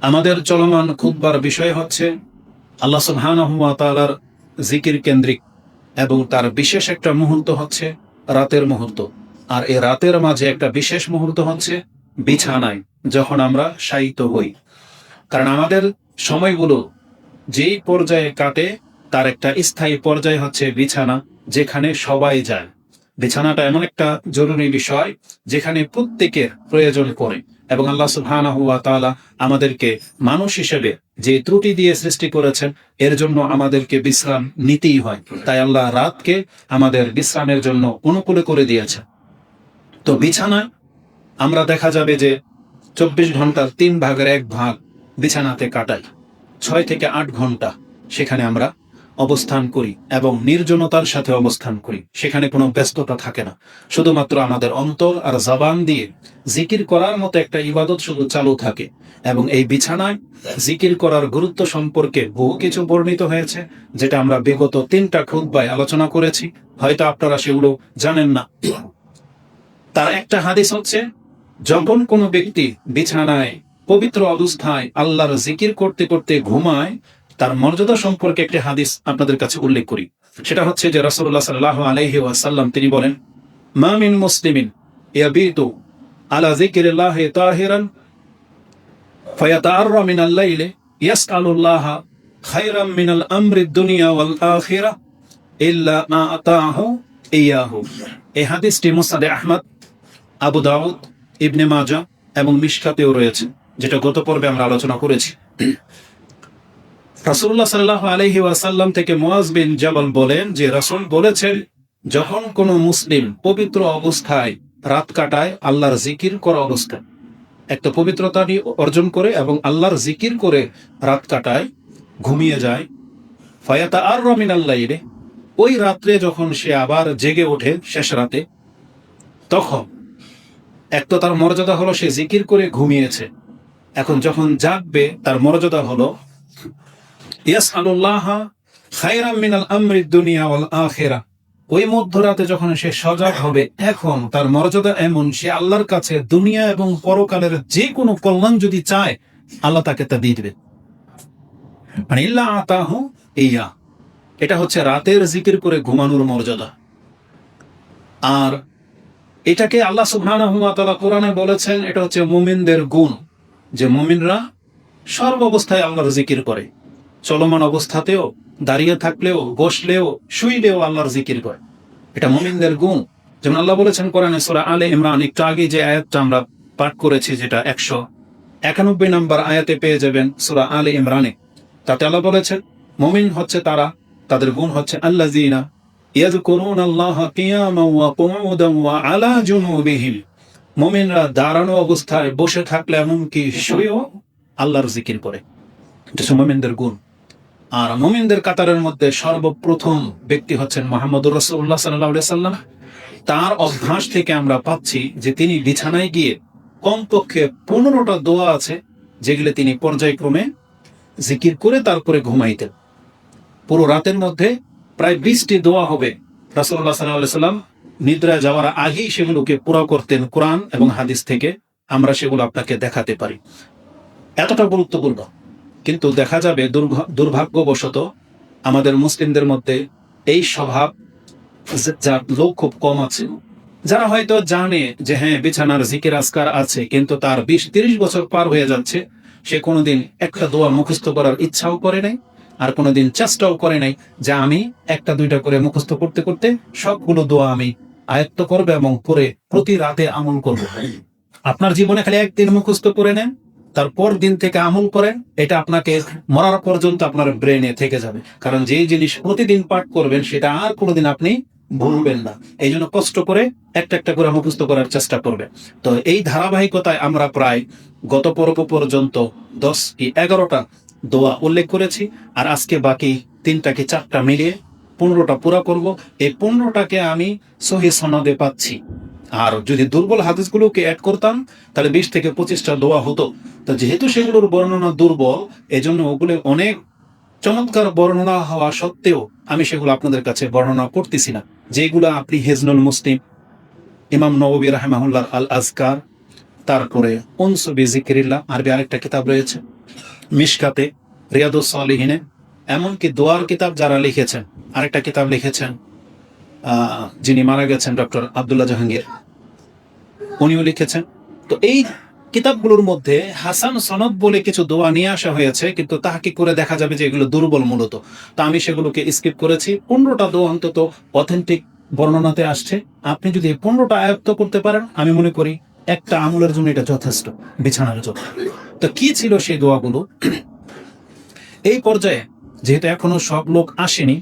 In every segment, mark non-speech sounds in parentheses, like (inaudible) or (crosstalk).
আমাদের চলমান খুববার বিষয় হচ্ছে আল্লাহ সুবহানাহু ওয়া জিকির কেন্দ্রিক এবং তার বিশেষ একটা মুহূর্ত হচ্ছে রাতের মুহূর্ত। আর এ রাতের মাঝে একটা বিশেষ মুহূর্ত হচ্ছে বিছানায়, যখন আমরা শায়িত হই। কারণ আমাদের সময়গুলো যেই পর্যায়ে কাটে, তার একটা স্থায়ী পর্যায় হচ্ছে বিছানা, যেখানে সবাই যায়। বিছানাটা এমন একটা জরুরি বিষয় যেখানে প্রত্যেকের প্রয়োজন পড়ে এবং আল্লাহ সুবহানাহু ওয়া তাআলা আমাদেরকে মানুষ হিসেবে যে ত্রুটি দিয়ে সৃষ্টি করেছেন, এর জন্য আমাদেরকে বিশ্রাম নিতেই হয়। তাই আল্লাহ রাতকে আমাদের বিশ্রামের জন্য অনুকূলে করে দিয়েছে তো বিছানায় আমরা দেখা যাবে যে চব্বিশ ঘণ্টার তিন ভাগের এক ভাগ বিছানাতে কাটাই। ছয় থেকে আট ঘণ্টা সেখানে আমরা অবস্থান করি এবং নির্জনতার সাথে অবস্থান করি। সেখানে কোনো ব্যস্ততা থাকে না। শুধুমাত্র আমাদের অন্তর আর জবান দিয়ে জিকির করার মতো একটা ইবাদত শুধু চালু থাকে এবং এই বিছানায় জিকির করার গুরুত্ব সম্পর্কে বহু কিছু বর্ণিত হয়েছে, যেটা আমরা বিগত তিনটা খুদ্বায় আলোচনা করেছি। হয়তো আপনারা সেগুলো জানেন না। তার একটা হাদিস হচ্ছে, যখন কোনো ব্যক্তি বিছানায় পবিত্র অবস্থায় আল্লাহর জিকির করতে করতে ঘুমায় তার মর্যাদা সম্পর্কে একটি হাদিস আপনাদের কাছে উল্লেখ করি। সেটা হচ্ছে যে রাসূলুল্লাহ সাল্লাল্লাহু আলাইহি ওয়াসাল্লাম তিনি বলেন, মা মিন মুসলিমিন ইয়াবিতু আলা যিকরিল্লাহি তাহিরান লাইলি ইয়াসআলুল্লাহ খায়রাম মিনাল আমরি দুনিয়া ওয়াল আখিরা ইল্লা মা আতাহু ইয়াহু। এই হাদিসটি মুসনাদে আহমদ, আবু দাউদ, ইবনে মাজা এবং মিশকাতেও রয়েছে, যেটা গত পর্বে আমরা আলোচনা করেছি। রাসূলুল্লাহ সাল্লাহ আলাইহি ওয়াসাল্লাম থেকে মুয়াজ বিন জাবাল বলেন যে রাসূল বলেছেন, যখন কোনো মুসলিম পবিত্র অবস্থায় রাত কাটায়, আল্লাহর জিকির করা অবস্থায়। একটা পবিত্রতা অর্জন করে এবং আল্লাহর জিকির করে রাত কাটায়, ঘুমিয়ে যায়। ফায়াতা আর রমিন আল্লাহ ওই রাত্রে যখন সে আবার জেগে ওঠে শেষ রাতে, তখন এক তো তার মর্যাদা হলো সে জিকির করে ঘুমিয়েছে। এখন যখন জাগবে, তার মর্যাদা হলো ওই মধ্যরাতে যখন সে সজাগ হবে, এখন তার মর্যাদা এমন, সে আল্লাহর কাছে দুনিয়া এবং পরকালের যে কোনো কল্যাণ যদি চায়, আল্লাহ তাকে তা দিয়ে দেবে মানে আতাহু ইয়া। এটা হচ্ছে রাতের জিকির করে ঘুমানোর মর্যাদা। আর এটাকে আল্লাহ সুবহানাহু ওয়া তাআলা কোরআনে বলেছেন, এটা হচ্ছে মুমিনদের গুণ, যে মুমিনরা সর্ব অবস্থায় আল্লাহর জিকির করে। চলমান অবস্থাতেও, দাঁড়িয়ে থাকলেও, বসলেও, শুইলেও আল্লাহর জিকির করে। এটা মুমিনদের গুণ। যেমন আল্লাহ বলেছেন কোরআনে সূরা আলে ইমরান, একটু আগে যে আয়াতটা আমরা পাঠ করেছি, যেটা একশো একানব্বই নম্বর আয়াতে পেয়ে যাবেন সূরা আলে ইমরানে। তাতে আল্লাহ বলেছেন, মুমিন হচ্ছে তারা, তাদের গুণ হচ্ছে আল্লাহ কিয়ামান ওয়া কুউদান ওয়া আলা জুনুবিহিম। মুমিনরা দাঁড়ানো অবস্থায় বসে থাকলে এমনকি শুয়েও আল্লাহর জিকির করে। এটা হচ্ছে গুণ। আর মুমিনদের কাতারের মধ্যে সর্বপ্রথম ব্যক্তি হচ্ছেন মোহাম্মদুর রসুল্লাহ সাল্লাহ সাল্লাম তার অভ্যাস থেকে আমরা পাচ্ছি যে তিনি বিছানায় গিয়ে কমপক্ষে পনেরোটা দোয়া আছে, যেগুলো তিনি পর্যায়ক্রমে জিকির করে তারপরে ঘুমাইতেন। পুরো রাতের মধ্যে প্রায় বিশটি দোয়া হবে রাসুল্লাহ সাল্লাহ সাল্লাম নিদ্রায় যাওয়ার আগেই সেগুলোকে পুরা করতেন কোরআন এবং হাদিস থেকে। আমরা সেগুলো আপনাকে দেখাতে পারি। এতটা গুরুত্বপূর্ণ। কিন্তু দেখা যাবে দুর্ভাগ্যবশত আমাদের মুসলিমদের মধ্যে এই স্বভাব যার লোক খুব কম আছে। যারা হয়তো জানে যে হ্যাঁ বিছানার জিকির আজকার আছে, কিন্তু তার বিশ তিরিশ বছর পার হয়ে যাচ্ছে, সে কোনোদিন একটা দোয়া মুখস্থ করার ইচ্ছাও করে নাই, আর কোনোদিন চেষ্টাও করে নাই যে আমি একটা দুইটা করে মুখস্থ করতে করতে সবগুলো দোয়া আমি আয়ত্ত করব এবং পরে প্রতি রাতে আমল করব। আপনার জীবনে খালি একদিন মুখস্থ করে নেন তারপর দিন থেকে আমল করেন, এটা আপনাকে মরার পর্যন্ত আপনার ব্রেনে থেকে যাবে। কারণ যে জিনিস প্রতিদিন পাঠ করবেন, সেটা আর কোনোদিন আপনি ভুলবেন না। এই জন্য কষ্ট করে একটা একটা করে মুখস্থ করার চেষ্টা করবেন। তো এই ধারাবাহিকতায় আমরা প্রায় গত পর্ব পর্যন্ত দশ কি এগারোটা দোয়া উল্লেখ করেছি, আর আজকে বাকি তিনটা কি চারটা মিলিয়ে পনেরোটা পুরা করব। এই পনেরোটাকে আমি সহি সনদে পাচ্ছি। আর যদি দুর্বল হাদিসগুলোকে অ্যাড করতাম, তাহলে বিশ থেকে পঁচিশটা দোয়া হতো। তো যেহেতু সেগুলোর বর্ণনা দুর্বল, এজন্য ওগুলো অনেক চমৎকার বর্ণনা হওয়া সত্ত্বেও আমি সেগুলো আপনাদের কাছে বর্ণনা করতেছি না। যেগুলো আপনি হেজনুল মুসলিম, ইমাম নবী রাহেমাহুল্লাহ আল আজকার তারপরে উনসবি জিকিরিল্লাহ আরবি আরেকটা কিতাব রয়েছে, মিশকাতে, রিয়াদুস সালিহিনে, এমনকি দোয়ার কিতাব যারা লিখেছেন, আরেকটা কিতাব লিখেছেন যিনি মারা গেছেন ডক্টর আবদুল্লাহ জাহাঙ্গীর, উনিও লিখেছেন। তো এই কিতাবগুলোর মধ্যে হাসান সনদ বলে কিছু দোয়া নিয়ে আসা হয়েছে, কিন্তু তাহাকি করে দেখা যাবে যে এগুলো দুর্বল মূলত। তা আমি সেগুলোকে স্কিপ করেছি। পনেরোটা দোয়া অন্তত অথেন্টিক বর্ণনাতে আসছে। আপনি যদি পনেরোটা আয়ত্ত করতে পারেন, আমি মনে করি একটা আমলের জন্য এটা যথেষ্ট, বিছানার জন্য। তো কি ছিল সেই দোয়াগুলো? এই পর্যায়ে, যেহেতু এখনও সব লোক আসেনি,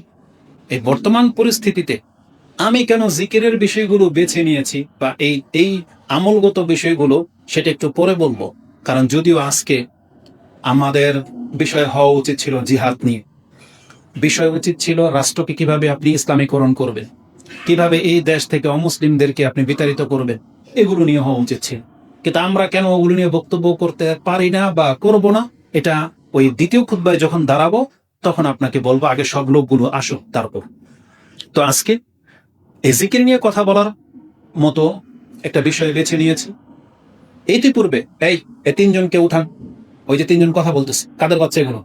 এই বর্তমান পরিস্থিতিতে আমি কেন জিকিরের বিষয়গুলো বেছে নিয়েছি বা এই এই আমলগত বিষয়গুলো সেটা একটু পরে বলব। কারণ যদিও আজকে আমাদের বিষয় হওয়া উচিত ছিল জিহাদ নিয়ে। বিষয় উচিত ছিল রাষ্ট্রকে কীভাবে আপনি ইসলামীকরণ করবেন, কীভাবে এই দেশ থেকে অমুসলিমদেরকে আপনি বিতাড়িত করবেন, এগুলো নিয়ে হওয়া উচিত ছিল। কিন্তু আমরা কেন ওগুলো নিয়ে বক্তব্য করতে পারি না বা করব না, এটা ওই দ্বিতীয় খুদ্ায় যখন দাঁড়াবো, তখন আপনাকে বলব, আগে সব লোকগুলো আসুক তারপর। তো আজকে জিকির নিয়ে কথা বলার মতো একটা বিষয় বেছে নিয়েছি। ইতিপূর্বে এই এই তিনজনকে উঠান। ওই যে তিনজন কথা বলতেছে, কাদের বাচ্চা এগুলো?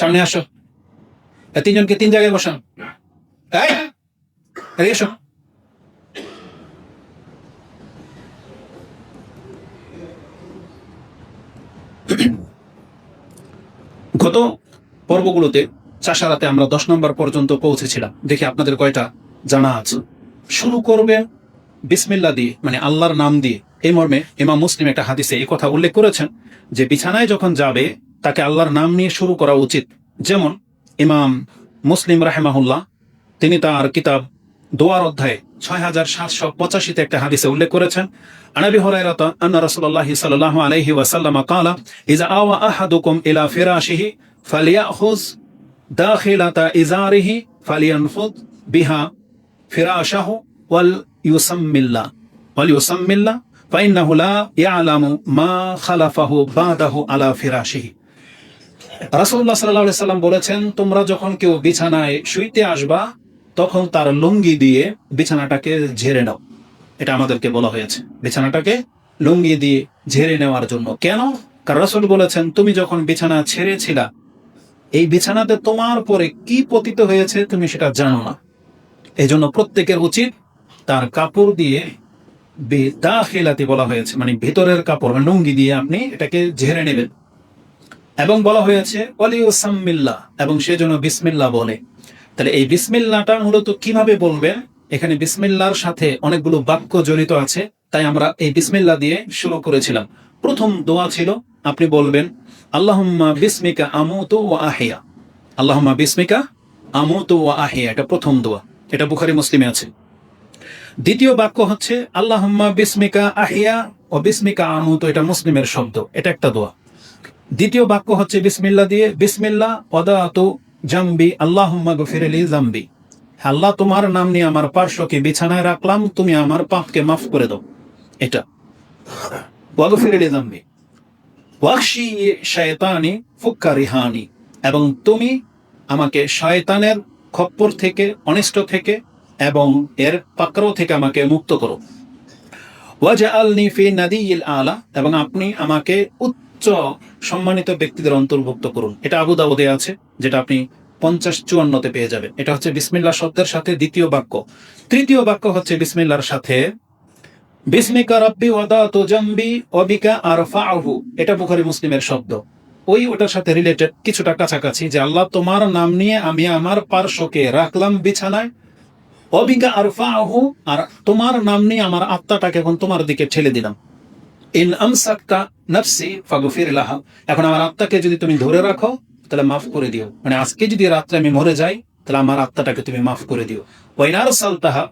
সামনে আসো। এই তিনজনকে তিন জায়গায় বসান। এসো। গত পর্বগুলোতে চাষারাতে আমরা দশ নম্বর পর্যন্ত পৌঁছেছিলাম। দেখি আপনাদের কয়টা জানা আছে শুরু করবেন বিসমিল্লা দিয়ে মানে আল্লাহর নাম দিয়ে এই মর্মে ইমাম মুসলিম একটা হাদিসে এই কথা উল্লেখ করেছেন যে বিছানায় যখন যাবে তাকে আল্লাহর নাম নিয়ে শুরু করা উচিত যেমন ইমাম মুসলিম রাহেমাহুল্লাহ তিনি তার কিতাব দোয়ার অধ্যায়ে ছয় হাজার সাতশো পঁচাশিতে একটা হাদিসে উল্লেখ করেছেন আনাবি হরাইরাত আন্না রাসূলুল্লাহি সাল্লাল্লাহু আলাইহি ওয়াসাল্লাম قال اذا আওয়া আহাদুকুম ইলা ফিরাশিহি ফালিয়াখুজ দাখিলাতা ইজারিহি ফালিয়ানফুদ বিহা ফিরাশাহু ওয়াল ইউসাম্মিল্লা ওয়াল ইউসাম্মিল্লা فإنه لا يعلم ما خلفه بعده على فراشه রাসূলুল্লাহ সাল্লাল্লাহু আলাইহি সাল্লাম বলেছেন তোমরা যখন কেউ বিছানায় শুইতে আসবা তখন তার লুঙ্গি দিয়ে বিছানাটাকে ঝেড়ে নাও এটা আমাদেরকে বলা হয়েছে বিছানাটাকে লুঙ্গি দিয়ে ঝেড়ে নেওয়ার জন্য কেন কারণ রাসূল বলেছেন তুমি যখন বিছানা ছেড়েছিলা এই বিছানাতে তোমার পরে কি পতিত হয়েছে তুমি সেটা জানো না এই জন্য প্রত্যেকের উচিত তার কাপড় দিয়ে দাখিলাতি বলা হয়েছে মানে ভিতরের কাপড় মানে লুঙ্গি দিয়ে আপনি এটাকে ঝেড়ে নেবেন। এবং বলা হয়েছে অলিউসাম্মিল্লা এবং সেজন্য বিসমিল্লা বলে। তাহলে এই বিসমিল্লাটা মূলত কীভাবে বলবেন? এখানে বিসমিল্লার সাথে অনেকগুলো বাক্য জড়িত আছে, তাই আমরা এই বিসমিল্লা দিয়ে শুরু করেছিলাম। প্রথম দোয়া ছিল, আপনি বলবেন, আল্লাহুম্মা বিসমিকা আমুতু ওয়া আহিয়া। আল্লাহুম্মা বিসমিকা আমুতু ওয়া আহিয়া, এটা প্রথম দোয়া। এটা বুখারী মুসলিমে আছে। দ্বিতীয় বাক্য হচ্ছে, আল্লাহুম্মা বিসমিকা আহিয়া ও বিসমিকা আমুতু এটা মুসলিমের শব্দ, এটা একটা দোয়া। দ্বিতীয় বাক্য হচ্ছে বিসমিল্লা দিয়ে বিসমিল্লা অদাতু জাম্বি, আল্লাহুম্মা গফিরলি জাম্বি। আল্লাহ তোমার নাম নিয়ে আমার পার্শ্বকে বিছানায় রাখলাম, তুমি আমার পাপকে মাফ করে দাও। এটা। ওয়াগফিরলি জাম্বি। ওয়াকশি শয়তানি ফুক্কা রিহানি এবং তুমি আমাকে শয়তানের খপ্পর থেকে, অনিষ্ট থেকে এবং এর পাকড়াও থেকে আমাকে মুক্ত করো। ওয়াজা আল নিফি নাদিল আলা, এবং আপনি আমাকে উচ্চ সম্মানিত ব্যক্তিদের অন্তর্ভুক্ত করুন। এটা আবু দাউদে আছে, যেটা আপনি পঞ্চাশ চুয়ান্নতে পেয়ে যাবেন। এটা হচ্ছে বিসমিল্লা শব্দের সাথে দ্বিতীয় বাক্য। তৃতীয় বাক্য হচ্ছে বিসমিল্লার সাথে, বিসমিকা রব্বি ওয়াদা তো জাম্বি অবিকা আর ফাহু এটা বুখারি মুসলিমের শব্দ। ওই ওটার সাথে রিলেটেড কিছুটা কাছাকাছি যে আল্লাহ, তোমার নাম নিয়ে আমি আমার পার্শ্বকে রাখলাম বিছানায়। অবিকা আর ফাহু আর তোমার নাম নিয়ে আমার আত্মাটাকে এখন তোমার দিকে ঠেলে দিলাম। ইন আমসাক্তা নফসি ফাগফির লাহা। এখন আমার আত্মাকে যদি তুমি ধরে রাখো, তাহলে মাফ করে দিও। মানে আজকে যদি রাত্রে আমি মরে যাই, তাহলে আমার আত্মাটাকে তুমি মাফ করে দিও। ওয়াইনার সালতাহা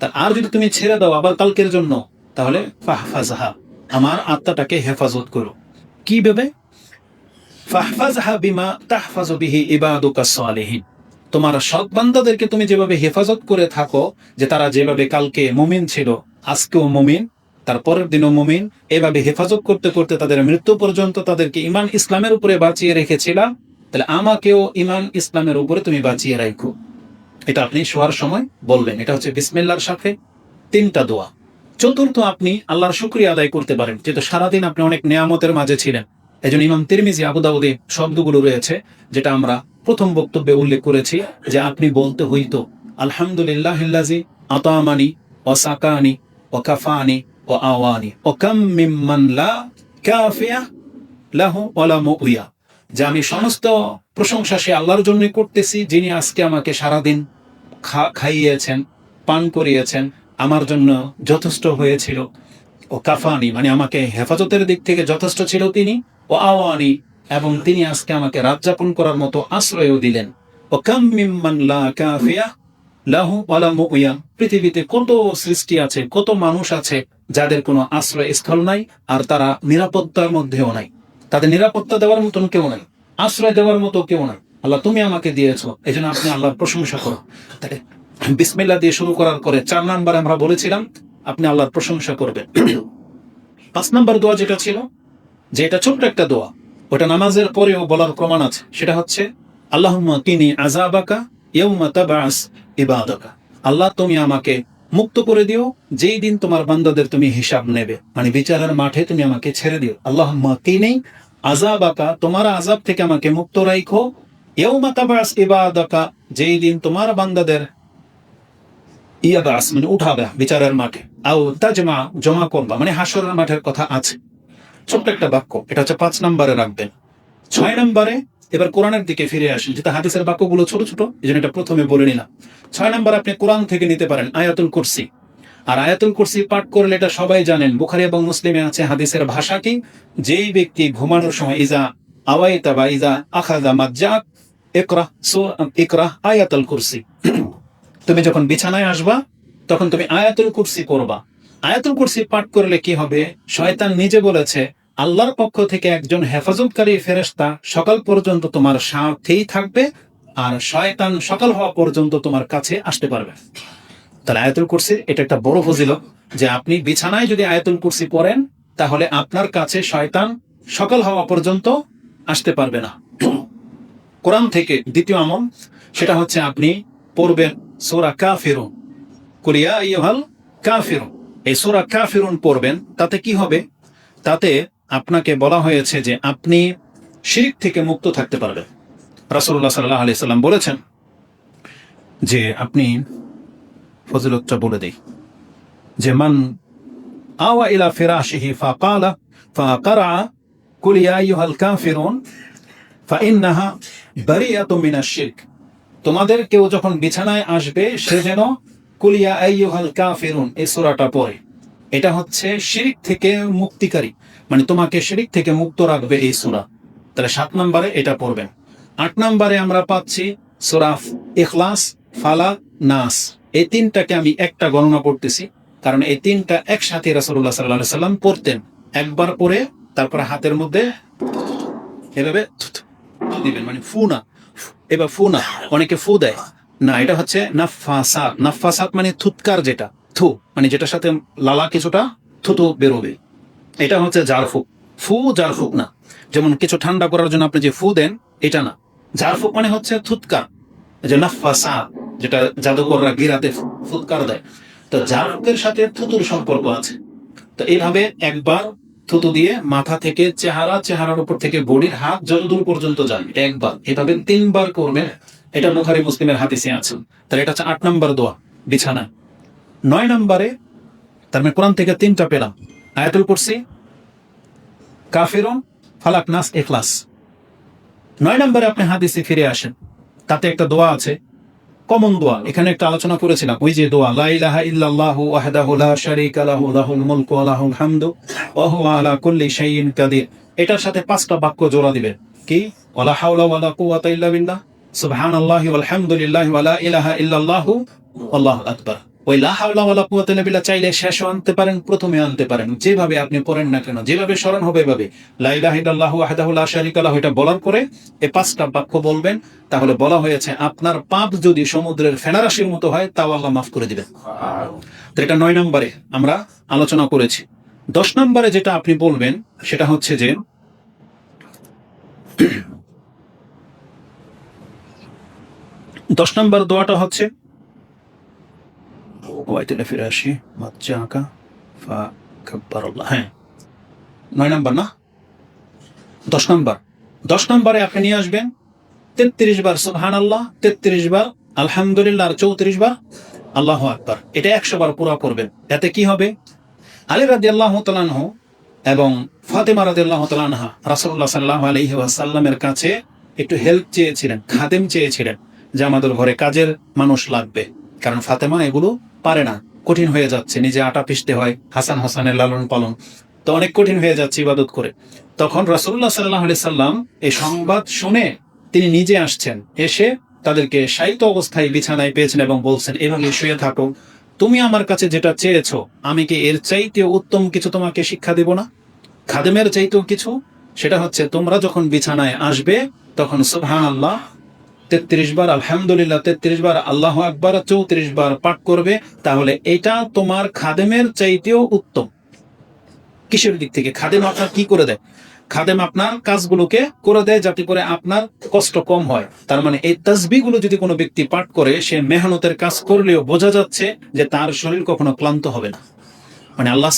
তার আর যদি তুমি ছেড়ে দাও আবার কালকের জন্য, তাহলে ফাহফাজহা, আমার আত্মাটাকে হেফাজত করো। কি ভেবে? তোমার সৎ বান্দাদেরকে তুমি যেভাবে হেফাজত করে থাকো, যে তারা যেভাবে কালকে মুমিন ছিল, আজকেও মুমিন তার পরের দিনও মুমিন, এভাবে হেফাজত করতে করতে তাদের মৃত্যু পর্যন্ত তাদেরকে ইমান ইসলামের উপরে বাঁচিয়ে রেখেছিলাম, তাহলে আমাকেও ইমান ইসলামের উপরে তুমি বাঁচিয়ে রাখো। এটা আপনি শোয়ার সময় বলবেন এটা হচ্ছে বিসমিল্লার সাথে তিনটা দোয়া। চতুর্থ আপনি আল্লাহর শুক্রিয়া আদায় করতে পারেন, যেহেতু সারাদিন আপনি অনেক নিয়ামতের মাঝে ছিলেন। এই জন্য ইমাম তিরমিজি আবুদাউদে শব্দগুলো রয়েছে, যেটা আমরা প্রথম বক্তব্যে উল্লেখ করেছি যে আপনি বলতে হইতো আলহামদুলিল্লাহ আতামানি ও সাকানি ও আওয়ানি ও মিম্মান লা কাফিয়া লাহু যে আমি সমস্ত প্রশংসা সে আল্লাহর জন্য করতেছি, যিনি আজকে আমাকে সারাদিন খাইয়েছেন, পান করিয়েছেন, আমার জন্য যথেষ্ট হয়েছিল। ও কাফানি মানে আমাকে হেফাজতের দিক থেকে যথেষ্ট ছিল তিনি ও আওয়ানি এবং তিনি আজকে আমাকে রাত যাপন করার মতো আশ্রয়ও দিলেন। ও পৃথিবীতে কত সৃষ্টি আছে, কত মানুষ আছে যাদের কোনো আশ্রয় স্থল নাই আর তারা নিরাপত্তার মধ্যেও নাই। তাদের নিরাপত্তা দেওয়ার মতন কেউ নাই, আশ্রয় দেওয়ার মতো কেউ নাই। আল্লাহ, তুমি আমাকে দিয়েছ এই জন্য আপনি আল্লাহর প্রশংসা করো। বিসমিল্লা দিয়ে শুরু করার পরে চার নাম্বারে আমরা বলেছিলাম, আপনি আল্লাহর প্রশংসা করবেন। (clears throat) পাঁচ নাম্বার দোয়া যেটা ছিল যে এটা ছোট্ট একটা দোয়া। ওটা নামাজের পরেও বলার প্রমাণ আছে। সেটা হচ্ছে আল্লাহ তিনি আজাবাকা ইয়ৌমা তাবাস ইবাদাকা। আল্লাহ, তুমি আমাকে মুক্ত করে দিও। যেই দিন তোমার বান্দাদের তুমি হিসাব নেবে মানে বিচারের মাঠে তুমি আমাকে ছেড়ে দিও। আল্লাহ তিনি আজাবাকা তোমার আজাব থেকে আমাকে মুক্ত রাখো ইয়ৌমা তাবাস ইবাদাকা, যেই দিন তোমার বান্দাদের ইয়াবাস মানে উঠাবে বিচারের মাঠে। আও তাজমা, জমা করবা মানে হাসরের মাঠের কথা আছে। ছোট্ট একটা বাক্য, এটা হচ্ছে পাঁচ নম্বরে রাখবেন। ছয় নম্বরে, এবার কোরআনের দিকে ফিরে আসেন, যেটা হাদিসের বাক্যগুলো ছোট ছোট, এই জন্য এটা প্রথমে বলে নিলাম। ছয় নম্বর আপনি কোরআন থেকে নিতে পারেন, আয়াতুল কুরসি। আর আয়াতুল কুরসি পাঠ করলে এটা সবাই জানেন, বুখারি এবং মুসলিমে আছে হাদিসের ভাষা কি? যেই ব্যক্তি ঘুমানোর সময় ইজা আওয়াইতা বা ইজা আখাদা মাজ্জাক ইকরা সু ইকরা আয়াতুল কুরসি। তুমি যখন বিছানায় আসবা, তখন তুমি আয়াতুল কুরসি করবা আয়াতুল কুরসি পাঠ করলে কি হবে? শয়তান নিজে বলেছে আল্লাহর পক্ষ থেকে একজন হেফাজতকারী ফেরেশতা সকাল পর্যন্ত তোমার সাথেই থাকবে আর শয়তান সকাল হওয়া পর্যন্ত তোমার কাছে আসতে পারবে। তাহলে আয়াতুল কুরসি, এটা একটা বড় ফজিলত যে আপনি বিছানায় যদি আয়াতুল কুরসি পড়েন, তাহলে আপনার কাছে শয়তান সকাল হওয়া পর্যন্ত আসতে পারবে না। কোরআন থেকে দ্বিতীয় আমল, সেটা হচ্ছে আপনি পড়বেন সোরা কা ফেরুন কুলিয়া কা ফেরুন এই সোরা কা ফেরুন পড়বেন, তাতে কি হবে? তাতে আপনাকে বলা হয়েছে যে আপনি শিরিক থেকে মুক্ত থাকতে পারবেন। রাসূলুল্লাহ সাল্লাল্লাহু আলাইহি সাল্লাম বলেছেন যে আপনি ফজিলতটা বলে দেই। যে মান আওয়া ইলা ফিরাশিহি ফাকালা ফাকারা কুল ইয়া আইয়ুহাল কাফিরুন ফাইন্নাহা বারিয়াতুম মিনাশ শিরক। তোমাদের কেউ যখন বিছানায় আসবে, সে যেন কুলিয়া আইয়ুহাল কাফিরুন, এই সূরাটা পড়ে। এটা হচ্ছে শিরিক থেকে মুক্তিকারী। মানে তোমাকে শিরিক থেকে মুক্ত রাখবে এই সূরা। তাহলে সাত নম্বরে এটা পড়বেন। আট নম্বরে আমরা পাচ্ছি সূরা ইখলাস, ফালা, নাস। এই তিনটাকে আমি একটা গণনা করতেছি কারণ এই তিনটা একসাথে রাসূলুল্লাহ সাল্লাল্লাহু আলাইহি সাল্লাম পড়তেন। একবার পরে তারপরে হাতের মধ্যে এভাবে দিবেন মানে ফু না। এবার ফু না, অনেকে ফু দেয়। না, এটা হচ্ছে নাফাসাত নাফাসাত মানে থুৎকার যেটা, থু মানে যেটার সাথে লালা কিছুটা থুতু বেরোবে। এটা হচ্ছে জারফুক। ফু জারফুক না। যেমন কিছু ঠান্ডা করার জন্য আপনি যে ফু দেন, এটা না। জারফুক মানে হচ্ছে থুতকার। এই যে নাফাসা যেটা জাদুকররা গিরাতে ফুৎকার দেয়। তো জারফুকের সাথে থুতুর সম্পর্ক আছে। তো এইভাবে একবার থুতু দিয়ে মাথা থেকে চেহারা, চেহারার উপর থেকে বডির হাত যতদূর পর্যন্ত যান একবার। এভাবে তিনবার করবেন, এটা বুখারি মুসলিমের হাদিসে আছে। তাহলে এটা হচ্ছে আট নম্বর দোয়া বিছানা নয় নম্বরে, তার মানে কোরআন থেকে তিনটা পেলাম। আয়াতুল কুরসি, কাফিরুন, ফালাক নাস এখলাস নয় নম্বরে আপনি হাদিসে ফিরে আসেন। তাতে একটা দোয়া আছে, কমন দোয়া। এখানে একটা আলোচনা করেছিলাম, ওই যে দোয়া ওয়াহদাহু লা শারীকা লাহু, লাহুল মুলকু ওয়া লাহুল হামদু, ওয়া হুয়া আলা কুল্লি শাইইন কাদির। এটার সাথে পাঁচটা বাক্য জোড়া দিবেন। কি? ওয়ালা হাওলা ওয়ালা কুওয়াতা ইল্লা বিল্লাহ। সুবহানাল্লাহি ওয়াল হামদুলিল্লাহি ওয়া লা ইলাহা ইল্লাল্লাহু, আল্লাহু আকবার। ওই লা হাওলা ওয়ালা কুওয়াতা ইল্লা বিল্লাহ চাইলে শেষও আনতে পারেন, প্রথমে আনতে পারেন, যেভাবে আপনি পড়েন না কেন, যেভাবে স্মরণ হবে এভাবে। লা ইলাহা ইল্লাল্লাহু ওয়াহদাহু লা শারীকা লাহু, এটা বলার পরে এই পাঁচটা বাক্য বলবেন, তাহলে বলা হয়েছে, আপনার পাপ যদি সমুদ্রের ফেনারাশির মতো হয়, তাও আল্লাহ মাফ করে দিবেন। তো এটা নয় নম্বরে আমরা আলোচনা করেছি। দশ নম্বরে যেটা আপনি বলবেন, সেটা হচ্ছে যে, দশ নম্বর দোয়াটা হচ্ছে ওয়াইতুলে ফিরে আসি মাচ্চা আঁকা ফা কাব্বার হ্যাঁ নয় নম্বর না? দশ নম্বর। দশ নম্বরে আপনি নিয়ে আসবেন। তেত্রিশ বার সুবহান আল্লাহ তেত্রিশ বার আলহামদুলিল্লাহ, আর চৌত্রিশ বার আল্লাহ আকবার। এটা একশো বার পুরা করবেন। এতে কি হবে? আলী রাজি আল্লাহ তালানহ এবং ফাতেমা রাজি আল্লাহ তালানহা রাসুল্লাহ সাল্লাহ আলহি ওয়াসাল্লামের কাছে একটু হেল্প চেয়েছিলেন, খাদেম চেয়েছিলেন যে আমাদের ঘরে কাজের মানুষ লাগবে। কারণ ফাতেমা এগুলো পারে না। কঠিন হয়ে যাচ্ছে। নিজে আটা পিষতে হয়, হাসান হাসানের লালন পালন। তো অনেক কঠিন হয়ে যাচ্ছে ইবাদত করে। তখন রাসুল্লাহ সাল্লাহ সাল্লাম এই সংবাদ শুনে তিনি নিজে আসছেন। এসে তাদেরকে সাহিত্য অবস্থায় বিছানায় পেয়েছেন এবং বলছেন, এভাবে শুয়ে থাকো। তুমি আমার কাছে যেটা চেয়েছো, আমি কি এর চাইতে উত্তম কিছু তোমাকে শিক্ষা দেব না? খাদেমের চাইতেও কিছু। সেটা হচ্ছে, তোমরা যখন বিছানায় আসবে, তখন সুবহান আল্লাহ তেত্রিশ বার, আলহামদুলিল্লাহ, তেত্রিশ বার, আল্লাহ আকবার, চৌত্রিশ বার পাঠ করবে, তাহলে এটা তোমার খাদেমের চাইতেও উত্তম। কিসের দিক থেকে? খাদেম আপনার কি করে দেয়? খাদেম আপনার কাজগুলোকে করে দেয় যাতে করে আপনার কষ্ট কম হয়। তার মানে এই তসবিগুলো যদি কোনো ব্যক্তি পাঠ করে, সে মেহনতের কাজ করলেও বোঝা যাচ্ছে যে তার শরীর কখনো ক্লান্ত হবে না। মানে আল্লাহ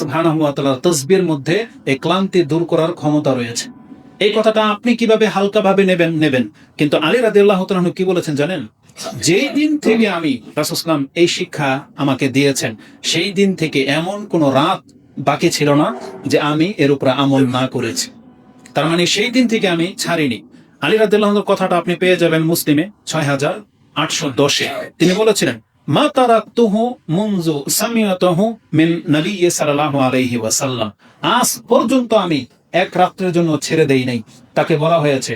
তাআলার তসবির মধ্যে এই ক্লান্তি দূর করার ক্ষমতা রয়েছে। এই কথাটা আপনি কীভাবে হালকা ভাবে নেবেন নেবেন? কিন্তু আলী রাদিয়াল্লাহু তাআলা কি বলেছেন জানেন? যেই দিন থেকে আমি রাসূলুল্লাহ এই শিক্ষা আমাকে দিয়েছেন, সেই দিন থেকে এমন কোন রাত বাকি ছিল না যে আমি এর উপরে আমল না করেছি। তার মানে সেই দিন থেকে আমি ছাড়িনি। আলী রাদিয়াল্লাহুর কথাটা আপনি পেয়ে যাবেন মুসলিমে ছয় হাজার আটশো দশে। তিনি বলেছিলেন, মা তারাকতুহু মুনজু সামিয়াতুহু মিন নবী সাল্লাল্লাহু আলাইহি ওয়াসাল্লাম। আজ পর্যন্ত আমি এক রাত্রের জন্য ছেড়ে দেই নাই। তাকে বলা হয়েছে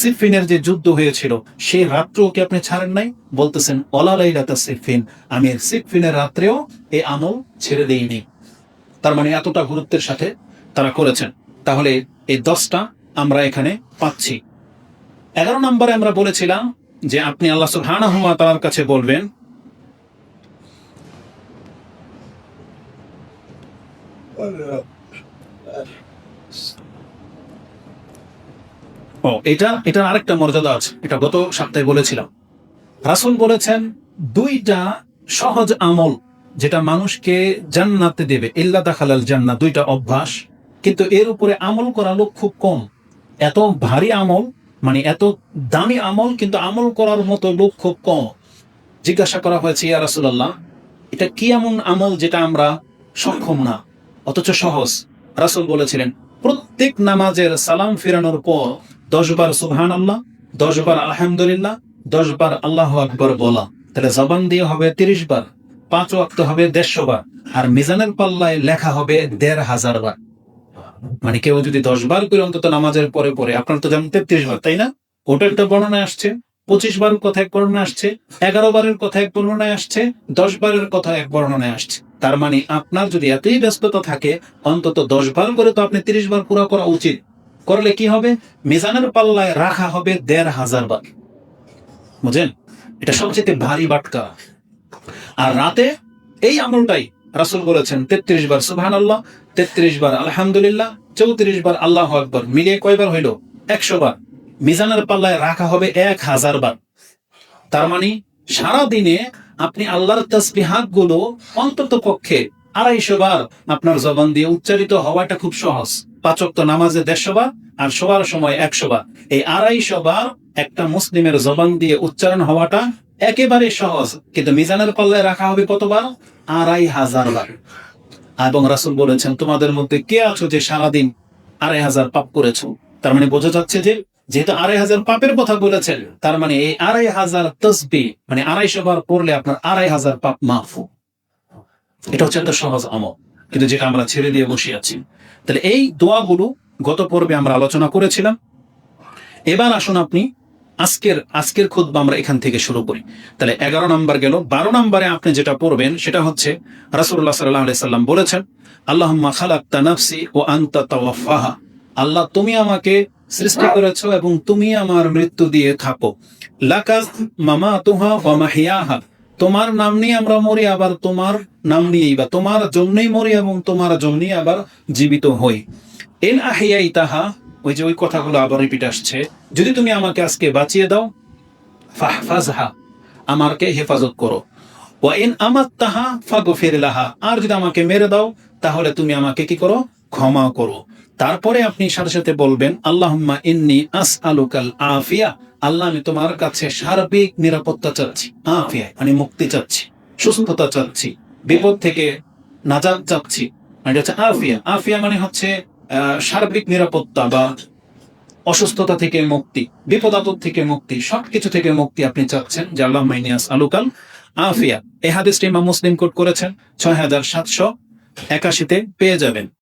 সিফিনের যে যুদ্ধ হয়েছিল সেই রাত্রেও কি আপনি ছাড়েন নাই? বলতেছেন ওলা লাইলাতা সিফিন আমি সিফিনের রাত্রেও এই আমল ছেড়ে দেইনি তার মানে এতটা গুরুত্বের সাথে তারা করেছেন। তাহলে এই দশটা আমরা এখানে পাচ্ছি। এগারো নম্বরে আমরা বলেছিলাম যে আপনি আল্লাহ ওয়া তাআলার কাছে বলবেন ও, এটা, এটার আরেকটা মর্যাদা আছে, এটা গত সপ্তাহে বলেছিলাম। রাসূল বলেছেন, দুইটা সহজ আমল যেটা মানুষকে জান্নাতে দেবে, ইল্লা দাখালাল জান্নাত, দুইটা অভ্যাস, কিন্তু এর উপরে আমল করা লোক খুব কম। এত ভারী আমল মানে এত দামি আমল, কিন্তু আমল করার মতো লোক খুব কম। জিজ্ঞাসা করা হয়েছে, ইয়া রাসূলুল্লাহ, এটা কি এমন আমল যেটা আমরা সক্ষম না, অথচ সহজ? রাসূল বলেছিলেন, প্রত্যেক নামাজের সালাম ফেরানোর পর দশ বার সুবহান আল্লাহ দশবার আলহামদুলিল্লাহ, দশবার আল্লাহ আকবর বলা। তাহলে জবান দিয়ে হবে তিরিশ বার, পাঁচ ওয়াক্ত হবে দেড়শো বার, আর মিজানের পাল্লায় লেখা হবে দেড় হাজার বার। মানে কেউ যদি দশ বার করে অন্তত নামাজের পরে পরে আপনার তো জানেন তেত্রিশ বার, তাই না? ওটা একটা বর্ণনায় আসছে, পঁচিশ বার কথা এক বর্ণনায় আসছে, এগারো বারের কথা এক বর্ণনায় আসছে, দশ বারের কথা এক বর্ণনায় আসছে। তার মানে আপনার যদি এতই ব্যস্ততা থাকে, অন্তত দশ বার করে তো আপনি তিরিশ বার পুরো করা উচিত। করলে কি হবে? মিজানের পাল্লায় রাখা হবে দেড় হাজার বার বুঝেন এটা সবচেয়ে ভারী বাটকা। আর রাতে এই আমলটাই রাসুল বলেছেন, তেত্রিশ বার সুবহান আল্লাহ তেত্রিশ বার আলহামদুলিল্লাহ, চৌত্রিশ বার আল্লাহ আকবর। মিলিয়ে কয়বার হইল? একশো বার। মিজানের পাল্লায় রাখা হবে এক হাজার বার। তার মানে সারা দিনে আপনি আল্লাহর তসবিহাতগুলো অন্তত পক্ষে আড়াইশো বার আপনার জবান দিয়ে উচ্চারিত হওয়াটা খুব সহজ। পাচক তো নামাজে দেড়শো বার আর শোবার সময় একশো বার। এই আড়াইশো বার একটা মুসলিমের জবান দিয়ে উচ্চারণ হওয়াটা একেবারে সহজ, কিন্তু মিজানের পাল্লায় রাখা হবে কতবার? আড়াই হাজার বার। এবং রাসুল বলেছেন, তোমাদের মধ্যে কে আছো যে সারাদিন আড়াই হাজার পাপ করেছ? তার মানে বোঝা যাচ্ছে যে যেহেতু আড়াই হাজার পাপের কথা বলেছেন, তার মানে এই আড়াই হাজার তসবি মানে আড়াইশো বার পড়লে আপনার আড়াই হাজার পাপ মাফু এটা হচ্ছে একটা সহজ আমল। কিন্তু যেটা আমরা ছেড়ে দিয়ে বসে আছি। তাহলে এই দোয়াগুলো গত পর্বে আমরা আলোচনা করেছিলাম। এবার আসুন আপনি আজকের আজকের খুদ্ আমরা এখান থেকে শুরু করি। তাহলে এগারো নম্বর গেল। বারো নম্বরে আপনি যেটা পড়বেন, সেটা হচ্ছে রাসুল্লাহ সাল্লাহ সাল্লাম বলেছেন আল্লাহ খালাক ও আন্তা তাওয়াফাহা আল্লাহ, তুমি আমাকে সৃষ্টি করেছ এবং তুমি আমার মৃত্যু দিয়ে থাকো। লাকাস মামা তুহা ওয়া মাহিয়াহা। তোমার নাম নিয়ে আমরা মরি, আবার তোমার নাম নিয়েই বা তোমার জন্যই মরি এবং তোমার জন্যই আবার জীবিত হই। এন আহিয়াই তাহা, ওই যে ওই কথাগুলো আবার রিপিট আসছে। যদি তুমি আমাকে আজকে বাঁচিয়ে দাও, ফাহফাজহা, আমাকে হেফাজত করো। ওয়া আমাত তাহা লাহা, আর যদি আমাকে মেরে দাও, তাহলে তুমি আমাকে কি করো? ক্ষমা করো। তারপরে আপনি সাথে সাথে বলবেন, আল্লাহুম্মা ইন্নি আস আলুকাল আফিয়া আল্লাহ, আমি তোমার কাছে সার্বিক নিরাপত্তা চাচ্ছি আফিয়া মানে মুক্তি চাচ্ছি, সুস্থতা চাচ্ছি, বিপদ থেকে নাজাত চাচ্ছি মানে হচ্ছে আফিয়া। আফিয়া মানে হচ্ছে সার্বিক নিরাপত্তা বা অসুস্থতা থেকে মুক্তি বিপদ আপদ থেকে মুক্তি, সবকিছু থেকে মুক্তি আপনি চাচ্ছেন, যে আল্লাহ মাইনিয়াস আলুকাল আফিয়া। এই হাদিসটি মুসলিম কোট করেছেন, ছয় হাজার সাতশো একাশিতে পেয়ে যাবেন।